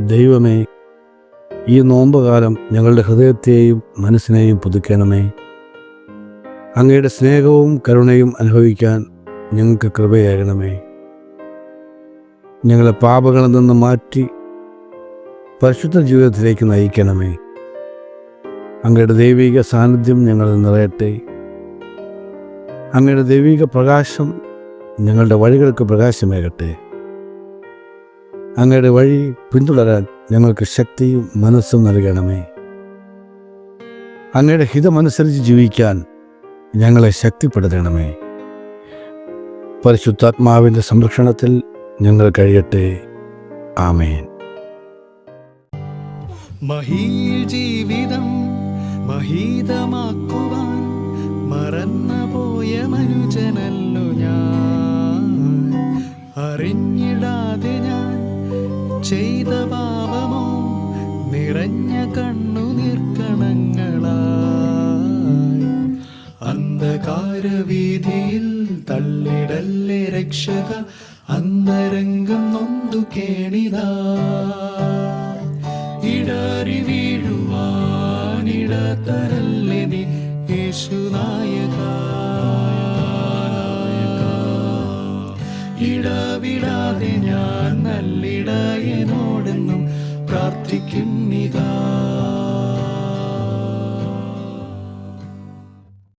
ദൈവമേ ഈ നോമ്പുകാലം ഞങ്ങളുടെ ഹൃദയത്തെയും മനസ്സിനെയും പുതുക്കണമേ. അങ്ങയുടെ സ്നേഹവും കരുണയും അനുഭവിക്കാൻ ഞങ്ങൾക്ക് കൃപയാകണമേ. ഞങ്ങളെ പാപങ്ങളിൽ നിന്ന് മാറ്റി പരിശുദ്ധ ജീവിതത്തിലേക്ക് നയിക്കണമേ. അങ്ങയുടെ ദൈവിക സാന്നിധ്യം ഞങ്ങളിൽ നിറയട്ടെ. അങ്ങയുടെ ദൈവിക പ്രകാശം ഞങ്ങളുടെ വഴികൾക്ക് പ്രകാശമേകട്ടെ. അങ്ങയുടെ വഴി പിന്തുടരാൻ ഞങ്ങൾക്ക് ശക്തിയും മനസ്സും നൽകണമേ. അങ്ങയുടെ ഹിതമനുസരിച്ച് ജീവിക്കാൻ ഞങ്ങളെ ശക്തിപ്പെടുത്തണമേ. പരിശുദ്ധാത്മാവിന്റെ സംരക്ഷണത്തിൽ ഞങ്ങൾ കഴിയട്ടെ. ആമേൻ. മഹീൽ ജീവിതം മഹീതമാക്കുവാൻ മറന്നുപോയ മനുജനല്ലു ഞാൻ. അറിഞ്ഞിടാതെ ചെയ്ത പാപമോ? നിറഞ്ഞ കണ്ണു നീർക്കണങ്ങളായി അന്ധകാരവീതിയിൽ തള്ളിടല്ലേ രക്ഷക അന്തരംഗം നൊന്തു കേണിതാ. ഇടറി വീഴുവാനിടത്തരല്ലേ ഇടവിടാതെ ഞാൻ നല്ലിടയനോടെന്നും പ്രാർത്ഥിക്കുന്നിതാ